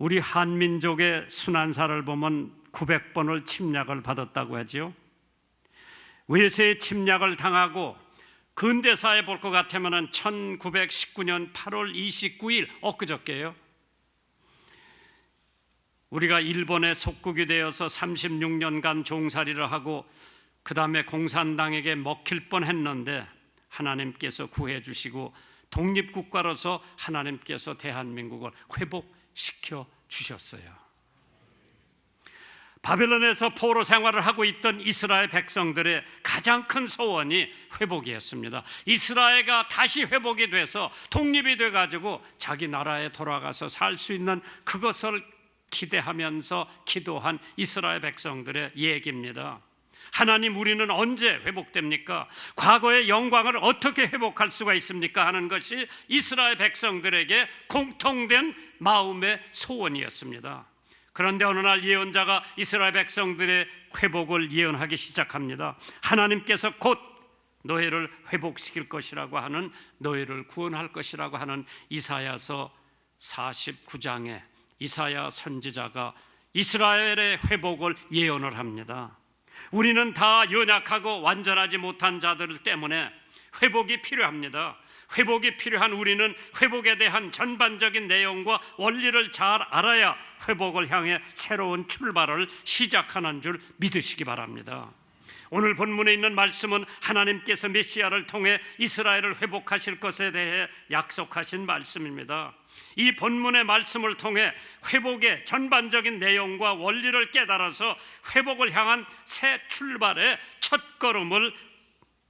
우리 한민족의 순환사를 보면 900번을 침략을 받았다고 하지요. 외세의 침략을 당하고 근대사에 볼 것 같으면 1919년 8월 29일 엊그저께요. 우리가 일본의 속국이 되어서 36년간 종살이를 하고 그 다음에 공산당에게 먹힐 뻔했는데 하나님께서 구해 주시고 독립국가로서 하나님께서 대한민국을 회복시켜 주셨어요. 바벨론에서 포로 생활을 하고 있던 이스라엘 백성들의 가장 큰 소원이 회복이었습니다. 이스라엘가 다시 회복이 돼서 독립이 돼 가지고 자기 나라에 돌아가서 살 수 있는 그것을 기대하면서 기도한 이스라엘 백성들의 얘기입니다. 하나님 우리는 언제 회복됩니까? 과거의 영광을 어떻게 회복할 수가 있습니까? 하는 것이 이스라엘 백성들에게 공통된 마음의 소원이었습니다. 그런데 어느 날 예언자가 이스라엘 백성들의 회복을 예언하기 시작합니다. 하나님께서 곧 너희를 회복시킬 것이라고 하는 너희를 구원할 것이라고 하는 이사야서 49장에 이사야 선지자가 이스라엘의 회복을 예언을 합니다. 우리는 다 연약하고 완전하지 못한 자들 때문에 회복이 필요합니다. 회복이 필요한 우리는 회복에 대한 전반적인 내용과 원리를 잘 알아야 회복을 향해 새로운 출발을 시작하는 줄 믿으시기 바랍니다. 오늘 본문에 있는 말씀은 하나님께서 메시아를 통해 이스라엘을 회복하실 것에 대해 약속하신 말씀입니다. 이 본문의 말씀을 통해 회복의 전반적인 내용과 원리를 깨달아서 회복을 향한 새 출발의 첫 걸음을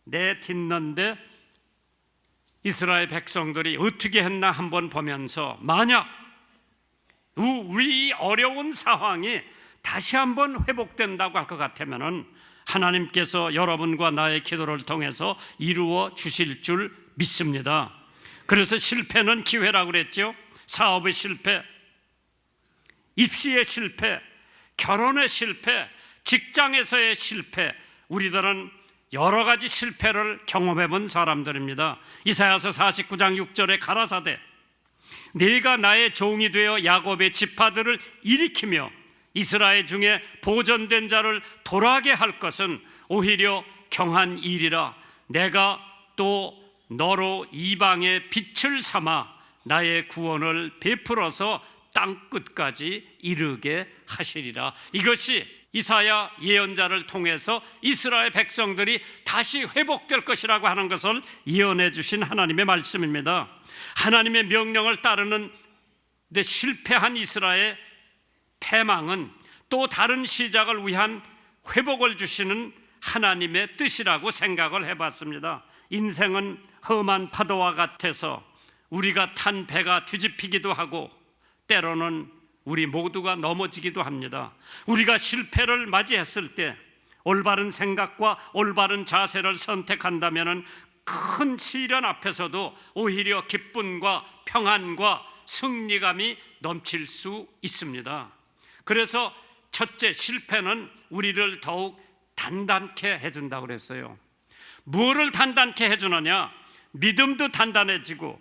내딛는데 이스라엘 백성들이 어떻게 했나 한번 보면서 만약 우리 어려운 상황이 다시 한번 회복된다고 할 것 같으면은 하나님께서 여러분과 나의 기도를 통해서 이루어 주실 줄 믿습니다. 그래서 실패는 기회라고 그랬죠. 사업의 실패, 입시의 실패, 결혼의 실패, 직장에서의 실패, 우리들은 여러 가지 실패를 경험해 본 사람들입니다. 이사야서 49장 6절에 가라사대 네가 나의 종이 되어 야곱의 지파들을 일으키며 이스라엘 중에 보존된 자를 돌아게 할 것은 오히려 경한 일이라 내가 또 너로 이방의 빛을 삼아 나의 구원을 베풀어서 땅 끝까지 이르게 하시리라. 이것이 이사야 예언자를 통해서 이스라엘 백성들이 다시 회복될 것이라고 하는 것을 예언해 주신 하나님의 말씀입니다. 하나님의 명령을 따르는 데 실패한 이스라엘 패망은 또 다른 시작을 위한 회복을 주시는 하나님의 뜻이라고 생각을 해봤습니다. 인생은 험한 파도와 같아서 우리가 탄 배가 뒤집히기도 하고 때로는 우리 모두가 넘어지기도 합니다. 우리가 실패를 맞이했을 때 올바른 생각과 올바른 자세를 선택한다면 큰 시련 앞에서도 오히려 기쁨과 평안과 승리감이 넘칠 수 있습니다. 그래서 첫째 실패는 우리를 더욱 단단케 해준다고 그랬어요. 무엇을 단단케 해주느냐? 믿음도 단단해지고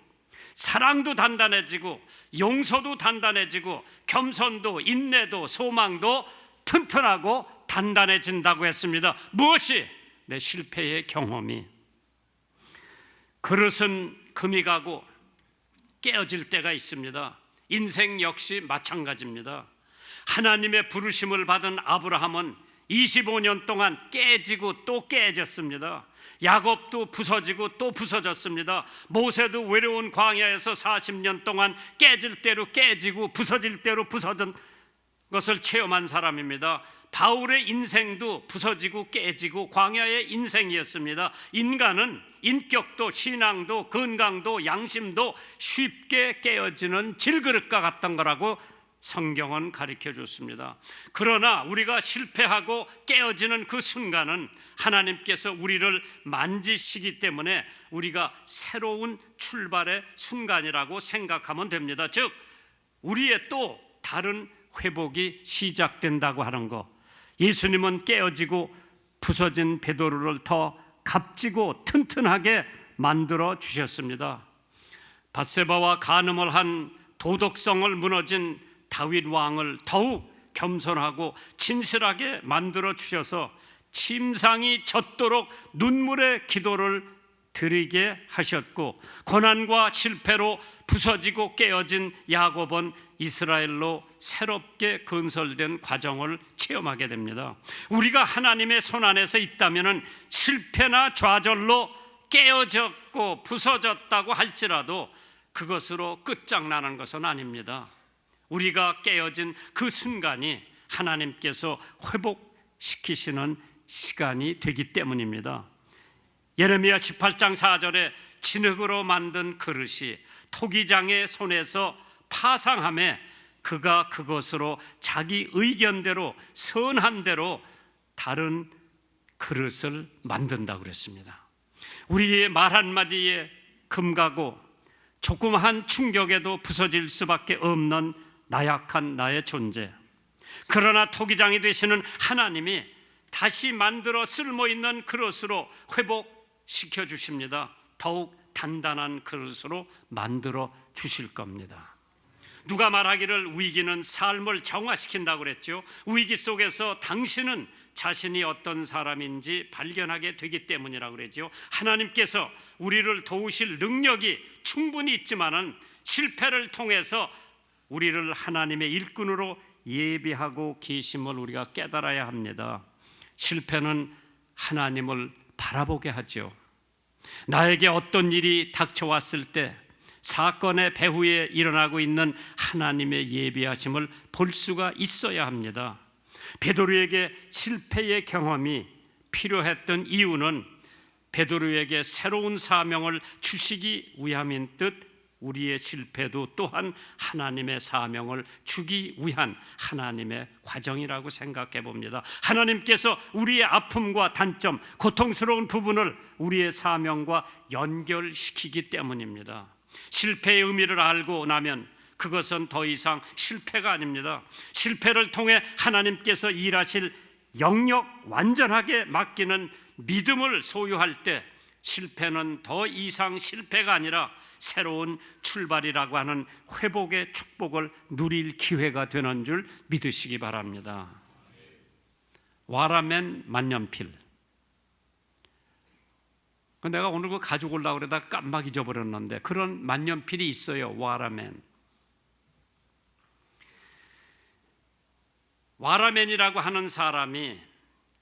사랑도 단단해지고 용서도 단단해지고 겸손도 인내도 소망도 튼튼하고 단단해진다고 했습니다. 무엇이 내 실패의 경험이 그릇은 금이 가고 깨어질 때가 있습니다. 인생 역시 마찬가지입니다. 하나님의 부르심을 받은 아브라함은 25년 동안 깨지고 또 깨졌습니다. 야곱도 부서지고 또 부서졌습니다. 모세도 외로운 광야에서 40년 동안 깨질 대로 깨지고 부서질 대로 부서진 것을 체험한 사람입니다. 바울의 인생도 부서지고 깨지고 광야의 인생이었습니다. 인간은 인격도 신앙도 건강도 양심도 쉽게 깨어지는 질그릇과 같던 거라고 성경은 가르쳐 줬습니다. 그러나 우리가 실패하고 깨어지는 그 순간은 하나님께서 우리를 만지시기 때문에 우리가 새로운 출발의 순간이라고 생각하면 됩니다. 즉, 우리의 또 다른 회복이 시작된다고 하는 거. 예수님은 깨어지고 부서진 베드로를 더 값지고 튼튼하게 만들어 주셨습니다. 바세바와 간음을 한 도덕성을 무너진 다윗 왕을 더욱 겸손하고 진실하게 만들어 주셔서 침상이 젖도록 눈물의 기도를 드리게 하셨고 고난과 실패로 부서지고 깨어진 야곱은 이스라엘로 새롭게 건설된 과정을 체험하게 됩니다. 우리가 하나님의 손 안에서 있다면은 실패나 좌절로 깨어졌고 부서졌다고 할지라도 그것으로 끝장나는 것은 아닙니다. 우리가 깨어진 그 순간이 하나님께서 회복시키시는 시간이 되기 때문입니다. 예레미야 18장 4절에 진흙으로 만든 그릇이 토기장의 손에서 파상함에 그가 그것으로 자기 의견대로 선한 대로 다른 그릇을 만든다고 그랬습니다. 우리의 말 한마디에 금가고 조그마한 충격에도 부서질 수밖에 없는 나약한 나의 존재. 그러나 토기장이 되시는 하나님이 다시 만들어 쓸모 있는 그릇으로 회복시켜 주십니다. 더욱 단단한 그릇으로 만들어 주실 겁니다. 누가 말하기를 위기는 삶을 정화시킨다고 그랬죠. 위기 속에서 당신은 자신이 어떤 사람인지 발견하게 되기 때문이라고 그러죠. 하나님께서 우리를 도우실 능력이 충분히 있지만은 실패를 통해서 우리를 하나님의 일꾼으로 예비하고 계심을 우리가 깨달아야 합니다. 실패는 하나님을 바라보게 하죠. 나에게 어떤 일이 닥쳐왔을 때 사건의 배후에 일어나고 있는 하나님의 예비하심을 볼 수가 있어야 합니다. 베드로에게 실패의 경험이 필요했던 이유는 베드로에게 새로운 사명을 주시기 위함인 듯 우리의 실패도 또한 하나님의 사명을 주기 위한 하나님의 과정이라고 생각해 봅니다. 하나님께서 우리의 아픔과 단점, 고통스러운 부분을 우리의 사명과 연결시키기 때문입니다. 실패의 의미를 알고 나면 그것은 더 이상 실패가 아닙니다. 실패를 통해 하나님께서 일하실 영역 완전하게 맡기는 믿음을 소유할 때 실패는 더 이상 실패가 아니라 새로운 출발이라고 하는 회복의 축복을 누릴 기회가 되는 줄 믿으시기 바랍니다. 와라멘 만년필. 그 내가 오늘 그 가지고 올라 그러다 깜빡 잊어버렸는데 그런 만년필이 있어요. 와라멘. 와라멘이라고 하는 사람이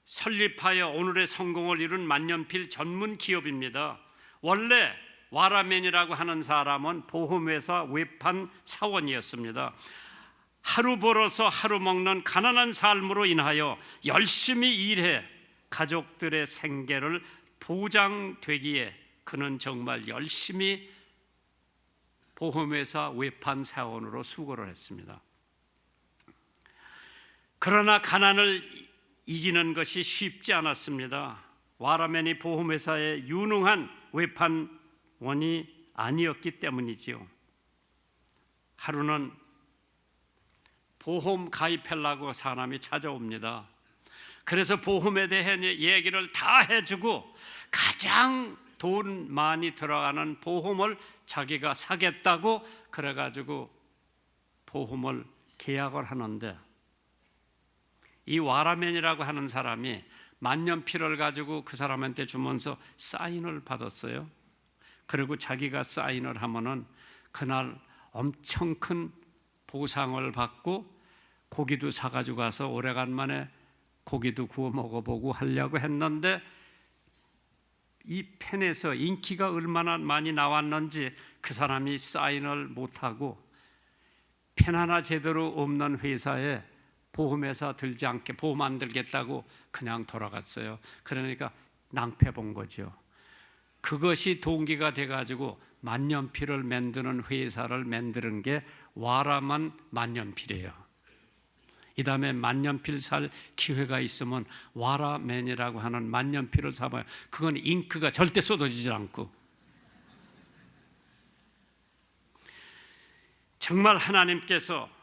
설립하여 오늘의 성공을 이룬 만년필 전문 기업입니다. 원래 와라멘이라고 하는 사람은 보험회사 외판 사원이었습니다. 하루 벌어서 하루 먹는 가난한 삶으로 인하여 열심히 일해 가족들의 생계를 보장되기에 그는 정말 열심히 보험회사 외판 사원으로 수고를 했습니다. 그러나 가난을 이기는 것이 쉽지 않았습니다. 와라멘이 보험회사의 유능한 외판원이 아니었기 때문이지요. 하루는 보험 가입하려고 사람이 찾아옵니다. 그래서 보험에 대해 얘기를 다 해주고 가장 돈 많이 들어가는 보험을 자기가 사겠다고 그래가지고 보험을 계약을 하는데 이 와라멘이라고 하는 사람이 만년필을 가지고 그 사람한테 주면서 사인을 받았어요. 그리고 자기가 사인을 하면은 그날 엄청 큰 보상을 받고 고기도 사가지고 가서 오래간만에 고기도 구워 먹어보고 하려고 했는데 이 펜에서 인기가 얼마나 많이 나왔는지 그 사람이 사인을 못하고 펜 하나 제대로 없는 회사에 보험회사 들지 않게 보험 안 들겠다고 그냥 돌아갔어요. 그러니까 낭패 본 거죠. 그것이 동기가 돼가지고 만년필을 만드는 회사를 만드는 게 와라만 만년필이에요. 이 다음에 만년필 살 기회가 있으면 와라맨이라고 하는 만년필을 사봐요. 그건 잉크가 절대 쏟아지지 않고 정말 하나님께서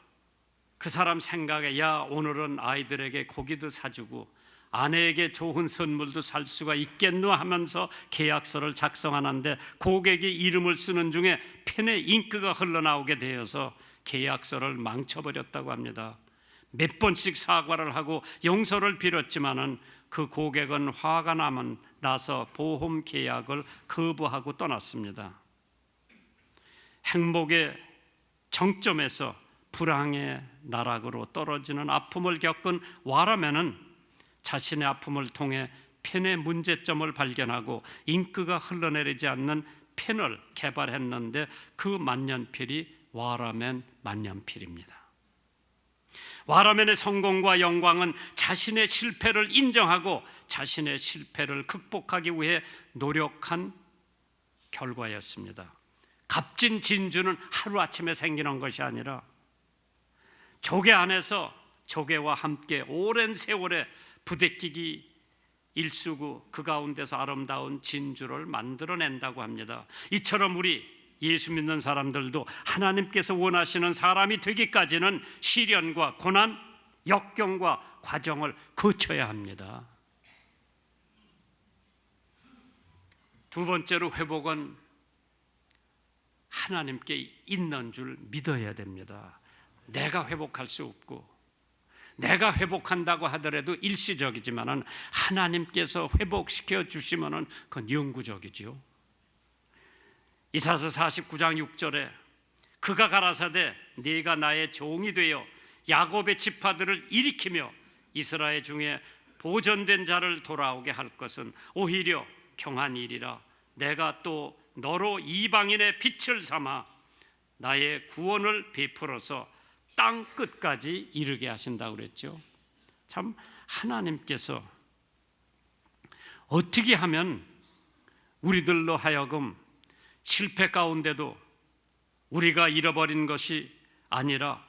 그 사람 생각에 야 오늘은 아이들에게 고기도 사주고 아내에게 좋은 선물도 살 수가 있겠노 하면서 계약서를 작성하는데 고객이 이름을 쓰는 중에 펜에 잉크가 흘러나오게 되어서 계약서를 망쳐버렸다고 합니다. 몇 번씩 사과를 하고 용서를 빌었지만은 그 고객은 화가 나면 나서 보험 계약을 거부하고 떠났습니다. 행복의 정점에서 불황의 나락으로 떨어지는 아픔을 겪은 와라면은 자신의 아픔을 통해 펜의 문제점을 발견하고 잉크가 흘러내리지 않는 펜을 개발했는데 그 만년필이 와라멘 만년필입니다. 와라멘의 성공과 영광은 자신의 실패를 인정하고 자신의 실패를 극복하기 위해 노력한 결과였습니다. 값진 진주는 하루아침에 생기는 것이 아니라 조개 안에서 조개와 함께 오랜 세월에 부대끼기 일수고 그 가운데서 아름다운 진주를 만들어낸다고 합니다. 이처럼 우리 예수 믿는 사람들도 하나님께서 원하시는 사람이 되기까지는 시련과 고난, 역경과 과정을 거쳐야 합니다. 두 번째로 회복은 하나님께 있는 줄 믿어야 됩니다. 내가 회복할 수 없고 내가 회복한다고 하더라도 일시적이지만은 하나님께서 회복시켜 주시면은 그건 영구적이지요. 이사서 49장 6절에 그가 가라사대 네가 나의 종이 되어 야곱의 지파들을 일으키며 이스라엘 중에 보존된 자를 돌아오게 할 것은 오히려 경한 일이라 내가 또 너로 이방인의 빛을 삼아 나의 구원을 베풀어서 땅 끝까지 이르게 하신다고 그랬죠. 참 하나님께서 어떻게 하면 우리들로 하여금 실패 가운데도 우리가 잃어버린 것이 아니라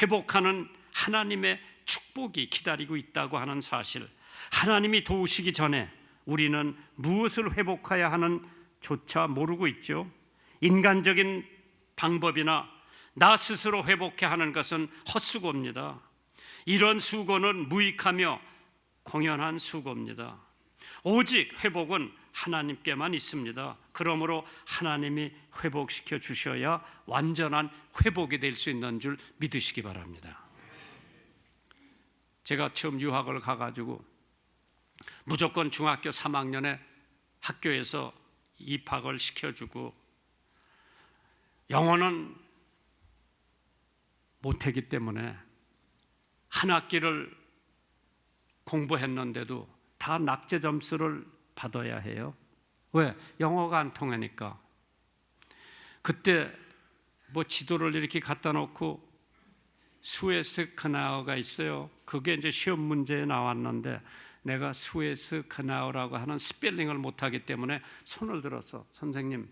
회복하는 하나님의 축복이 기다리고 있다고 하는 사실, 하나님이 도우시기 전에 우리는 무엇을 회복해야 하는 조차 모르고 있죠. 인간적인 방법이나 나 스스로 회복해 하는 것은 헛수고입니다. 이런 수고는 무익하며 공연한 수고입니다. 오직 회복은 하나님께만 있습니다. 그러므로 하나님이 회복시켜 주셔야 완전한 회복이 될 수 있는 줄 믿으시기 바랍니다. 제가 처음 유학을 가가지고 무조건 중학교 3학년에 학교에서 입학을 시켜주고 영어는 못했기 때문에 한 학기를 공부했는데도 다 낙제 점수를 받아야 해요. 왜? 영어가 안 통하니까. 그때 뭐 지도를 이렇게 갖다 놓고 수에스 카나우가 있어요. 그게 이제 시험 문제에 나왔는데 내가 수에스 카나우라고 하는 스펠링을 못하기 때문에 손을 들었어. 선생님,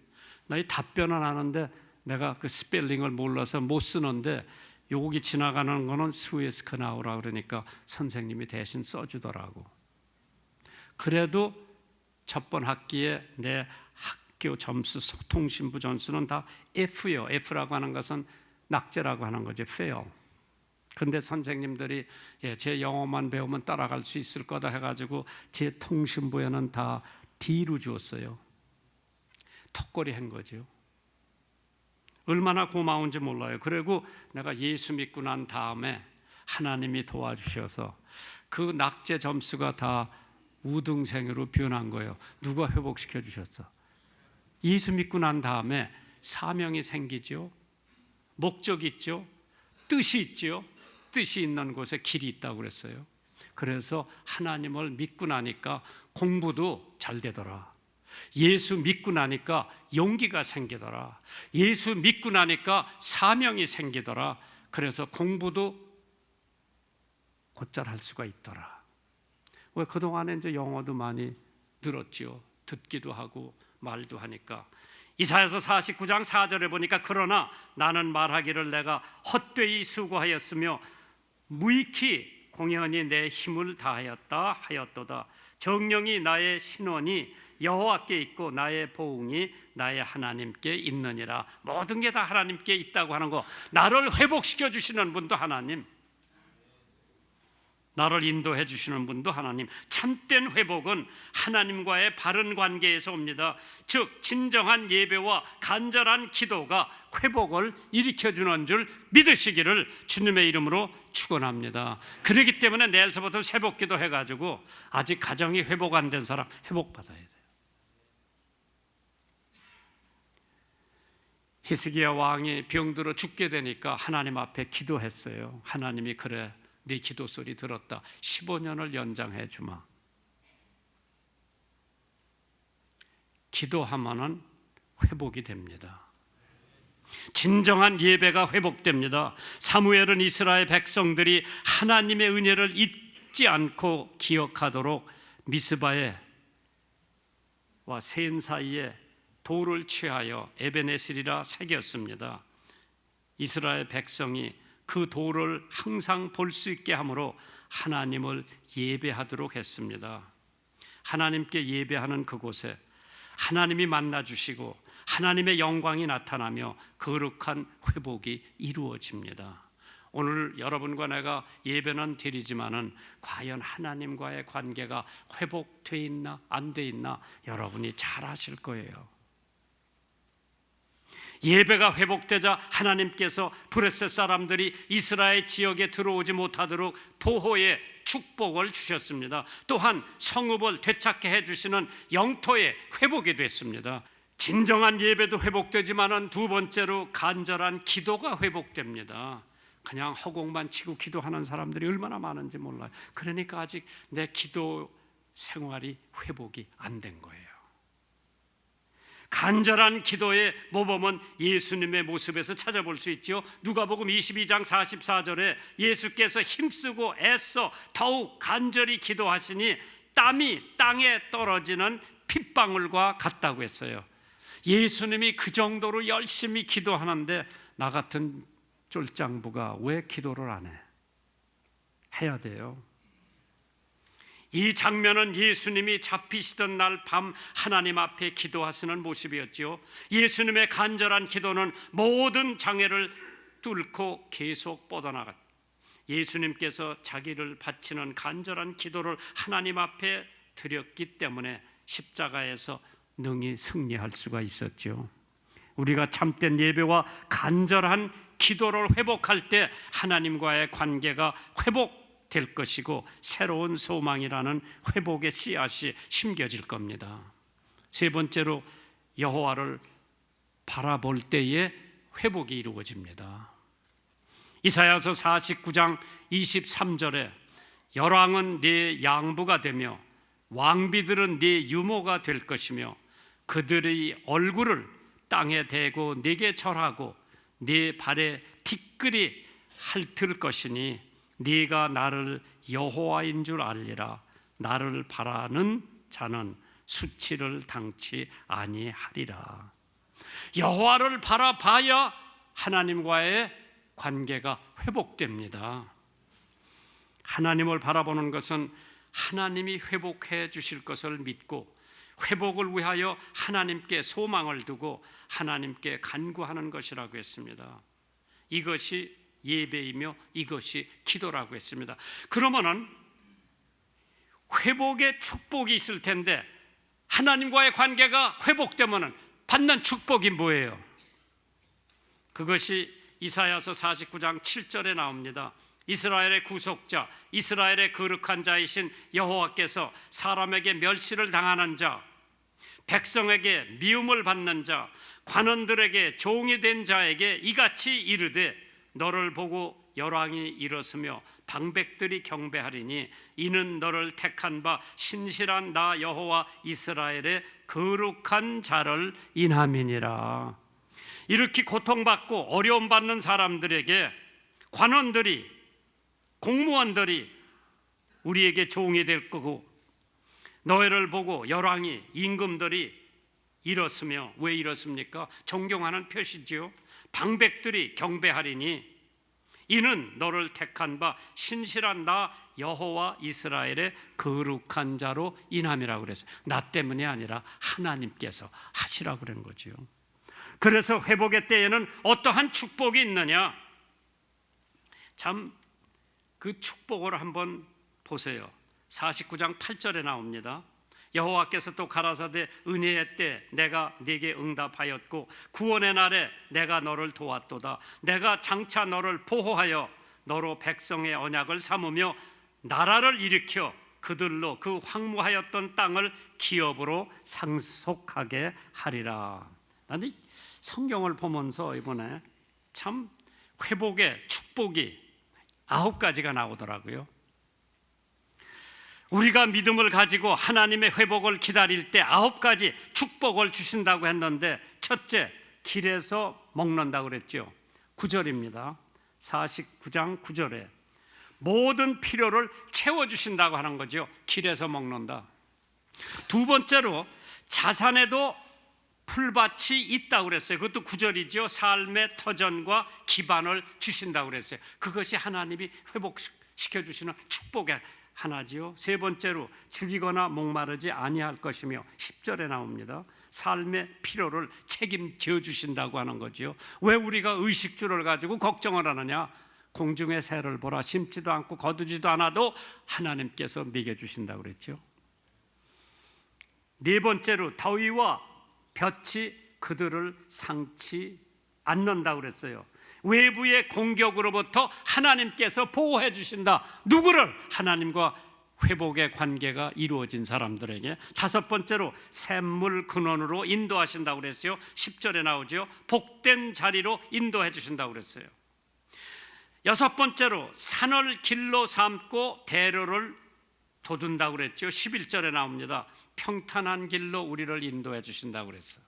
나 이 답변은 하는데 내가 그 스펠링을 몰라서 못 쓰는데 여기 지나가는 거는 수에스 카나우라 그러니까 선생님이 대신 써주더라고. 그래도 첫 번 학기에 내 학교 점수 통신부 점수는 다 F요. F라고 하는 것은 낙제라고 하는 거죠. fail. 근데 선생님들이 예, 제 영어만 배우면 따라갈 수 있을 거다 해가지고 제 통신부에는 다 D로 주었어요. 턱걸이 한 거죠. 얼마나 고마운지 몰라요. 그리고 내가 예수 믿고 난 다음에 하나님이 도와주셔서 그 낙제 점수가 다 우등생으로 변한 거예요. 누가 회복시켜 주셨어? 예수 믿고 난 다음에 사명이 생기죠. 목적 있죠. 뜻이 있죠. 뜻이 있는 곳에 길이 있다고 그랬어요. 그래서 하나님을 믿고 나니까 공부도 잘 되더라. 예수 믿고 나니까 용기가 생기더라. 예수 믿고 나니까 사명이 생기더라. 그래서 공부도 곧잘 할 수가 있더라. 왜 그동안에 이제 영어도 많이 늘었지요. 듣기도 하고 말도 하니까. 이사야서 49장 4절에 보니까 그러나 나는 말하기를 내가 헛되이 수고하였으며 무익히 공연히 내 힘을 다하였다 하였도다. 정령이 나의 신원이 여호와께 있고 나의 보응이 나의 하나님께 있느니라. 모든 게 다 하나님께 있다고 하는 거. 나를 회복시켜 주시는 분도 하나님. 나를 인도해 주시는 분도 하나님. 참된 회복은 하나님과의 바른 관계에서 옵니다. 즉 진정한 예배와 간절한 기도가 회복을 일으켜 주는 줄 믿으시기를 주님의 이름으로 축원합니다. 그렇기 때문에 내일서부터 새벽 기도해 가지고 아직 가정이 회복 안 된 사람 회복 받아야 돼 히스기야 왕이 병들어 죽게 되니까 하나님 앞에 기도했어요. 하나님이 그래 네 기도 소리 들었다. 15년을 연장해 주마. 기도하면은 회복이 됩니다. 진정한 예배가 회복됩니다. 사무엘은 이스라엘 백성들이 하나님의 은혜를 잊지 않고 기억하도록 미스바에 와센 사이에 돌을 취하여 에베네스리라 새겼습니다. 이스라엘 백성이 그 돌을 항상 볼 수 있게 함으로 하나님을 예배하도록 했습니다. 하나님께 예배하는 그곳에 하나님이 만나 주시고 하나님의 영광이 나타나며 거룩한 회복이 이루어집니다. 오늘 여러분과 내가 예배는 드리지만은 과연 하나님과의 관계가 회복돼 있나 안 돼 있나 여러분이 잘 아실 거예요. 예배가 회복되자 하나님께서 브레셋 사람들이 이스라엘 지역에 들어오지 못하도록 보호의 축복을 주셨습니다. 또한 성읍을 되찾게 해주시는 영토의 회복이 됐습니다. 진정한 예배도 회복되지만은 두 번째로 간절한 기도가 회복됩니다. 그냥 허공만 치고 기도하는 사람들이 얼마나 많은지 몰라요. 그러니까 아직 내 기도 생활이 회복이 안 된 거예요. 간절한 기도의 모범은 예수님의 모습에서 찾아볼 수 있죠. 누가복음 22장 44절에 예수께서 힘쓰고 애써 더욱 간절히 기도하시니 땀이 땅에 떨어지는 핏방울과 같다고 했어요. 예수님이 그 정도로 열심히 기도하는데 나 같은 쫄장부가 왜 기도를 안 해? 해야 돼요. 이 장면은 예수님이 잡히시던 날 밤 하나님 앞에 기도하시는 모습이었지요. 예수님의 간절한 기도는 모든 장애를 뚫고 계속 뻗어나갔. 예수님께서 자기를 바치는 간절한 기도를 하나님 앞에 드렸기 때문에 십자가에서 능히 승리할 수가 있었죠. 우리가 참된 예배와 간절한 기도를 회복할 때 하나님과의 관계가 회복 될 것이고 새로운 소망이라는 회복의 씨앗이 심겨질 겁니다. 세 번째로 여호와를 바라볼 때에 회복이 이루어집니다. 이사야서 49장 23절에 열왕은 네 양부가 되며 왕비들은 네 유모가 될 것이며 그들의 얼굴을 땅에 대고 네게 절하고 네 발에 티끌이 핥을 것이니 네가 나를 여호와인 줄 알리라 나를 바라는 자는 수치를 당치 아니하리라 여호와를 바라봐야 하나님과의 관계가 회복됩니다. 하나님을 바라보는 것은 하나님이 회복해 주실 것을 믿고 회복을 위하여 하나님께 소망을 두고 하나님께 간구하는 것이라고 했습니다. 이것이 예배이며 이것이 기도라고 했습니다. 그러면은 회복의 축복이 있을 텐데 하나님과의 관계가 회복되면은 받는 축복이 뭐예요? 그것이 이사야서 49장 7절에 나옵니다. 이스라엘의 구속자, 이스라엘의 거룩한 자이신 여호와께서 사람에게 멸시를 당하는 자, 백성에게 미움을 받는 자, 관원들에게 종이 된 자에게 이같이 이르되 너를 보고 열왕이 일어서며 방백들이 경배하리니 이는 너를 택한 바 신실한 나 여호와 이스라엘의 거룩한 자를 인함이니라. 이렇게 고통받고 어려움 받는 사람들에게 관원들이 공무원들이 우리에게 종이 될 거고 너희를 보고 열왕이 임금들이 일었으며 왜 일었습니까? 존경하는 표시지요. 방백들이 경배하리니 이는 너를 택한 바 신실한 나 여호와 이스라엘의 거룩한 자로 인함이라고 그랬어요. 나 때문이 아니라 하나님께서 하시라고 그런 거죠. 그래서 회복의 때에는 어떠한 축복이 있느냐? 참 그 축복을 한번 보세요. 49장 8절에 나옵니다. 여호와께서 또 가라사대 은혜의 때 내가 네게 응답하였고 구원의 날에 내가 너를 도왔도다. 내가 장차 너를 보호하여 너로 백성의 언약을 삼으며 나라를 일으켜 그들로 그 황무하였던 땅을 기업으로 상속하게 하리라. 나는 이 성경을 보면서 이번에 참 회복의 축복이 아홉 가지가 나오더라고요. 우리가 믿음을 가지고 하나님의 회복을 기다릴 때 아홉 가지 축복을 주신다고 했는데 첫째 길에서 먹는다고 그랬죠. 9절입니다. 49장 9절에 모든 필요를 채워 주신다고 하는 거죠. 길에서 먹는다. 두 번째로 자산에도 풀밭이 있다고 그랬어요. 그것도 구절이죠. 삶의 터전과 기반을 주신다고 그랬어요. 그것이 하나님이 회복시켜 주시는 축복의 하나지요. 세 번째로 줄이거나 목마르지 아니할 것이며 10절에 나옵니다. 삶의 필요를 책임져 주신다고 하는 거지요. 왜 우리가 의식주를 가지고 걱정을 하느냐? 공중의 새를 보라 심지도 않고 거두지도 않아도 하나님께서 먹여 주신다고 그랬죠. 네 번째로 더위와 볕이 그들을 상치 않는다고 그랬어요. 외부의 공격으로부터 하나님께서 보호해 주신다. 누구를 하나님과 회복의 관계가 이루어진 사람들에게 다섯 번째로 샘물 근원으로 인도하신다고 그랬어요. 10절에 나오죠. 복된 자리로 인도해 주신다고 그랬어요. 여섯 번째로 산을 길로 삼고 대로를 돋운다고 그랬죠. 11절에 나옵니다. 평탄한 길로 우리를 인도해 주신다고 그랬어요.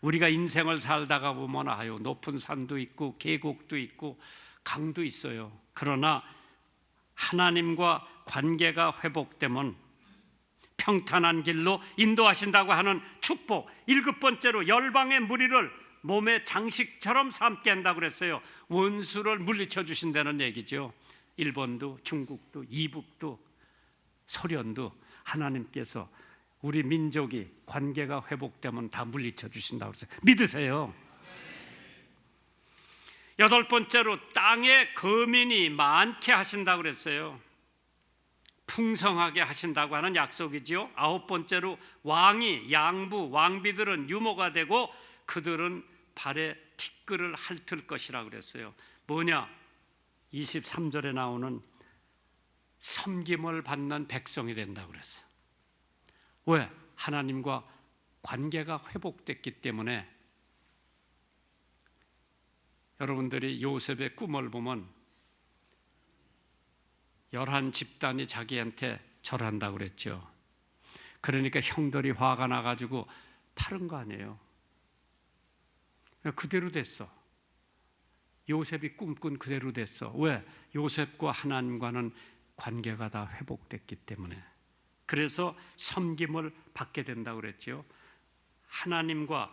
우리가 인생을 살다가 보면 아유 높은 산도 있고 계곡도 있고 강도 있어요. 그러나 하나님과 관계가 회복되면 평탄한 길로 인도하신다고 하는 축복. 일곱 번째로 열방의 무리를 몸의 장식처럼 삼게 한다고 그랬어요. 원수를 물리쳐 주신다는 얘기죠. 일본도 중국도 이북도 소련도 하나님께서 우리 민족이 관계가 회복되면 다 물리쳐 주신다고 그랬어요. 믿으세요. 여덟 번째로 땅에 거민이 많게 하신다고 그랬어요. 풍성하게 하신다고 하는 약속이지요. 아홉 번째로 왕이 양부 왕비들은 유모가 되고 그들은 발에 티끌을 핥을 것이라 그랬어요. 뭐냐? 23절에 나오는 섬김을 받는 백성이 된다고 그랬어요. 왜? 하나님과 관계가 회복됐기 때문에 여러분들이 요셉의 꿈을 보면 열한 집단이 자기한테 절한다고 그랬죠. 그러니까 형들이 화가 나가지고 파른 거 아니에요. 그대로 됐어. 요셉이 꿈꾼 그대로 됐어. 왜? 요셉과 하나님과는 관계가 다 회복됐기 때문에. 그래서 섬김을 받게 된다고 그랬죠. 하나님과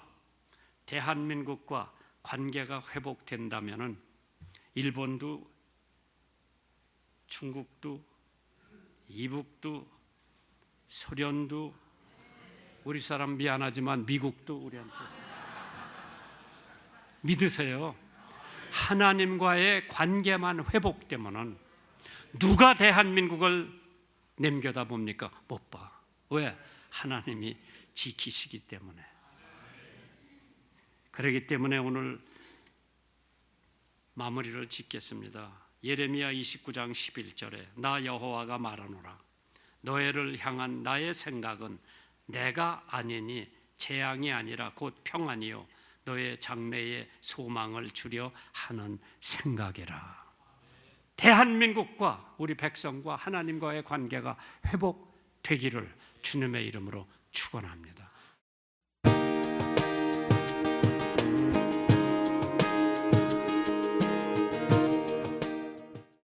대한민국과 관계가 회복된다면은 일본도 중국도 이북도 소련도 우리 사람 미안하지만 미국도 우리한테 믿으세요. 하나님과의 관계만 회복되면은 누가 대한민국을 남겨다 봅니까? 못 봐. 왜? 하나님이 지키시기 때문에. 그렇기 때문에 오늘 마무리를 짓겠습니다. 예레미야 29장 11절에 나 여호와가 말하노라 너희를 향한 나의 생각은 내가 아니니 재앙이 아니라 곧 평안이요 너의 장래에 소망을 주려 하는 생각이라. 대한민국과 우리 백성과 하나님과의 관계가 회복되기를 주님의 이름으로 축원합니다.